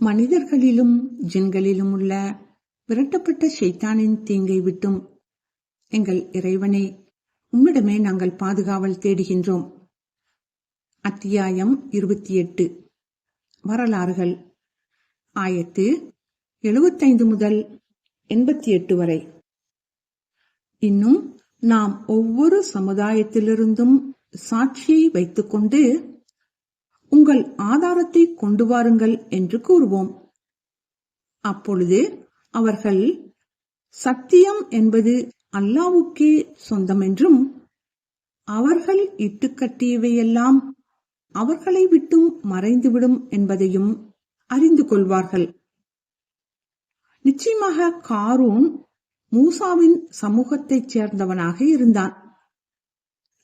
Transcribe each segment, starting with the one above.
மனிதர்களிலும் ஜின்களிலும் உள்ள விரட்டப்பட்ட ஷைத்தானின் தீங்கை விட்டும் எங்கள் இறைவனே உம்மிடமே நாங்கள் பாதுகாவல் தேடுகின்றோம். அத்தியாயம் இருபத்தி எட்டு வரலாறுகள். ஆயத்து எழுபத்தைந்து முதல் எண்பத்தி எட்டு வரை. இன்னும் நாம் ஒவ்வொரு சமுதாயத்திலிருந்தும் சாட்சியை வைத்துக்கொண்டு உங்கள் ஆதாரத்தை கொண்டு வாருங்கள் என்று கூறுவோம். அப்பொழுது அவர்கள் சத்தியம் என்பது அல்லாவுக்கே சொந்தமென்றும் அவர்கள் இட்டுக்கட்டியவையெல்லாம் அவர்களை விட்டும் மறைந்துவிடும் என்பதையும் அறிந்து கொள்வார்கள். நிச்சயமாக காரூன் மூசாவின் சமூகத்தைச் சேர்ந்தவனாக இருந்தான்.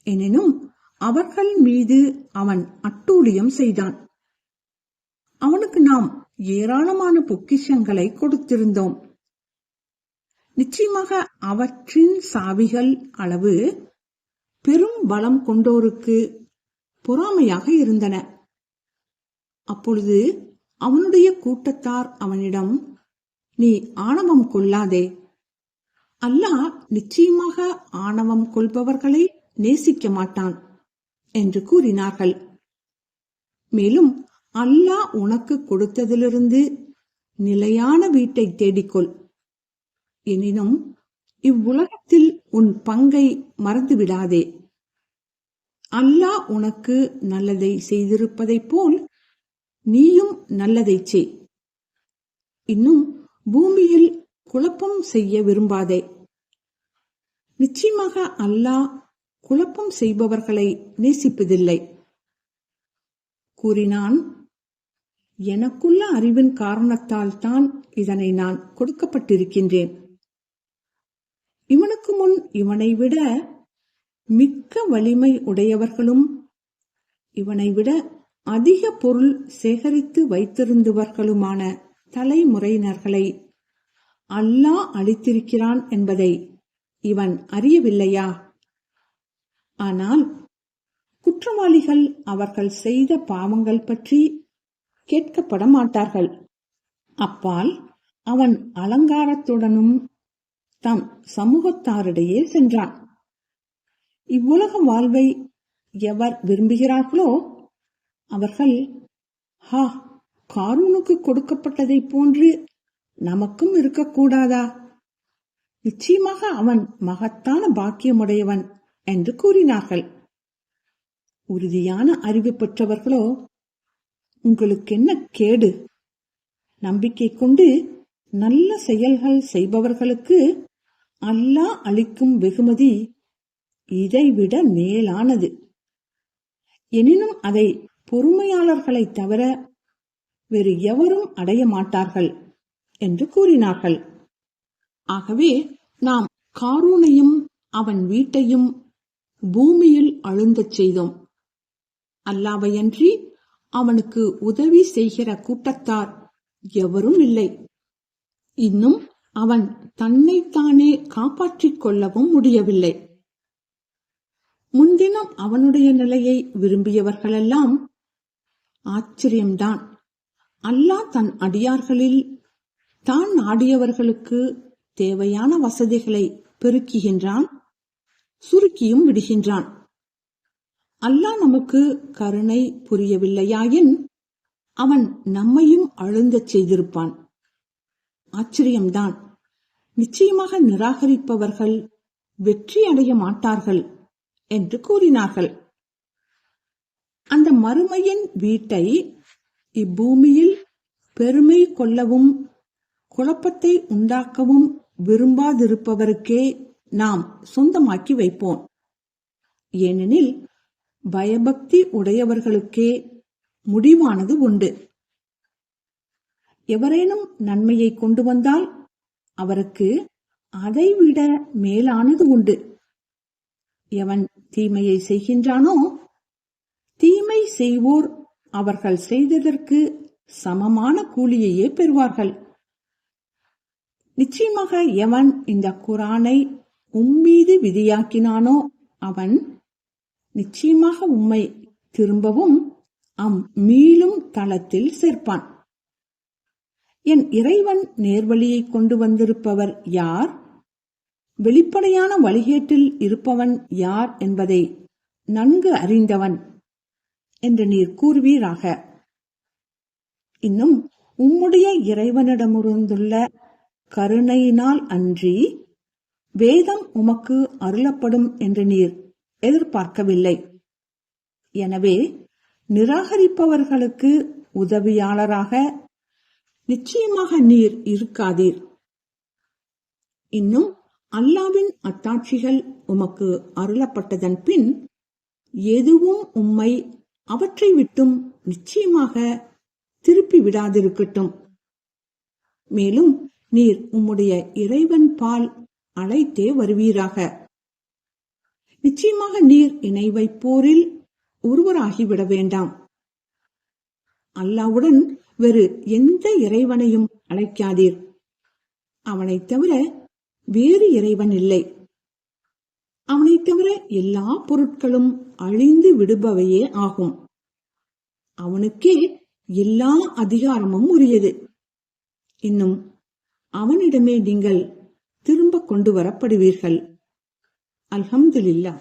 எனினும் அவர்கள் மீது அவன் அட்டூழியம் செய்தான். அவனுக்கு நாம் ஏராளமான பொக்கிஷங்களை கொடுத்திருந்தோம். நிச்சயமாக அவற்றின் சாவிகள் அளவு பெரும் பலம் கொண்டோருக்கு பொறாமையாக இருந்தன. அப்பொழுது அவனுடைய கூட்டத்தார் அவனிடம் நீ ஆணவம் கொள்ளாதே. அல்லாஹ் நிச்சயமாக ஆணவம் கொள்பவர்களை நேசிக்க மாட்டான். என்று கூறினார்கள். மேலும் அல்லாஹ் உனக்கு கொடுத்ததிலிருந்து நிலையான வீட்டை தேடிக்கொள். எனினும் இவ்வுலகத்தில் உன் பங்கை மறந்துவிடாதே. அல்லாஹ் உனக்கு நல்லதை செய்திருப்பதைப் போல் நீயும் நல்லதை செய். இன்னும் பூமியில் குழப்பம் செய்ய விரும்பாதே. நிச்சயமாக அல்லாஹ் குழப்பம் செய்பவர்களை நேசிப்பதில்லை. கூறினான் எனக்குள்ள அறிவின் காரணத்தால் தான் இதனை நான் கொடுக்கப்பட்டிருக்கின்றேன். இவனுக்கு முன் இவனை விட மிக்க வலிமை உடையவர்களும் இவனை விட அதிக பொருள் சேகரித்து வைத்திருந்தவர்களுமான தலைமுறையினர்களை அல்லாஹ் அளித்திருக்கிறான் என்பதை இவன் அறியவில்லையா? ஆனால் குற்றவாளிகள் அவர்கள் செய்த பாவங்கள் பற்றி கேட்கப்பட மாட்டார்கள் அப்பால் அவன் அலங்காரத்துடனும் தம் சமூகத்தாரிடையே சென்றான். இவ்வுலக வாழ்வை எவர் விரும்புகிறார்களோ அவர்கள் ஹா காரூனுக்கு கொடுக்கப்பட்டதைப் போன்று நமக்கும் இருக்கக்கூடாதா? நிச்சயமாக அவன் மகத்தான பாக்கியமுடையவன். என்று கூறினார்கள். உறுதியான அறிவு பெற்றவர்களோ உங்களுக்கு என்ன கேடு? நம்பிக்கை கொண்டு நல்ல செயல்கள் செய்பவர்களுக்கு அல்லாஹ் அளிக்கும் வெகுமதி இதைவிட மேலானது. எனினும் அதை பொறுமையாளர்களைத் தவிர வேறு எவரும் அடைய மாட்டார்கள் என்று கூறினார்கள். ஆகவே நாம் காரூனையும் அவன் வீட்டையும் பூமியில் அழுந்தச் செய்தோம். அல்லாவையன்றி அவனுக்கு உதவி செய்கிற கூட்டத்தார் எவரும் இல்லை. இன்னும் அவன் தன்னைத்தானே காப்பாற்றிக் கொள்ளவும் முடியவில்லை. முன்தினம் அவனுடைய நிலையை விரும்பியவர்களெல்லாம் ஆச்சரியம்தான். அல்லாஹ் தன் அடியார்களில் தான் நாடியவர்களுக்கு தேவையான வசதிகளை பெருக்குகின்றான். சுருக்கியும் விடுகின்றான். அல்லாஹ் நமக்கு கருணை புரியவில்லையாயின் அவன் நம்மையும் அழுந்தச் செய்திருப்பான். ஆச்சரியம்தான். நிச்சயமாக நிராகரிப்பவர்கள் வெற்றி அடைய மாட்டார்கள் என்று கூறினார்கள். அந்த மறுமையின் வீட்டை இப்பூமியில் பெருமை கொள்ளவும் குழப்பத்தை உண்டாக்கவும் விரும்பாதிருப்பவருக்கே நாம் சொந்தமாக்கி வைப்போம். ஏனெனில் பயபக்தி உடையவர்களுக்கே முடிவானது உண்டு. எவரேனும் நன்மையை கொண்டு வந்தால் அவருக்கு அதைவிட மேலானது உண்டு. எவன் தீமையை செய்கின்றானோ தீமை செய்வோர் அவர்கள் செய்ததற்கு சமமான கூலியையே பெறுவார்கள். நிச்சயமாக எவன் இந்த குரானை உம்மீது விதியாக்கினானோ அவன் நிச்சயமாக உம்மை திரும்பவும் அம் மீளும் தளத்தில் சேர்ப்பான். என் இறைவன் நேர்வழியை கொண்டு வந்திருப்பவர் யார்? வெளிப்படையான வழிகேட்டில் இருப்பவன் யார் என்பதை நன்கு அறிந்தவன் என்று நீர் கூறுவீராக. இன்னும் உம்முடைய இறைவனிடமிருந்துள்ள கருணையினால் அன்றி வேதம் உமக்கு அருளப்படும் என்று நீர் எதிர்பார்க்கவில்லை. எனவே நிராகரிப்பவர்களுக்கு உதவியாளராக நிச்சயமாக நீர் இருக்காதீர். இன்னும் அல்லாவின் அத்தாட்சிகள் உமக்கு அருளப்பட்டதன் பின் எதுவும் உம்மை அவற்றை விட்டும் நிச்சயமாக திருப்பி விடாதிருக்கட்டும் மேலும் நீர் உம்முடைய இறைவன் பால் அழைத்தே வருவீராக. நிச்சயமாக நீர் இணை வைப்போரில் ஒருவராகிவிட வேண்டாம். அல்லாவுடன் வேறு எந்த இறைவனையும் அழைக்காதீர். அவனைத் தவிர வேறு இறைவன் இல்லை. அவனைத் தவிர எல்லா பொருட்களும் அழிந்து விடுபவையே ஆகும். அவனுக்கே எல்லா அதிகாரமும் உரியது. இன்னும் அவனிடமே நீங்கள் திரும்ப கொண்டு வரப்படுவீர்கள். அல்ஹம்துலில்லாஹ்.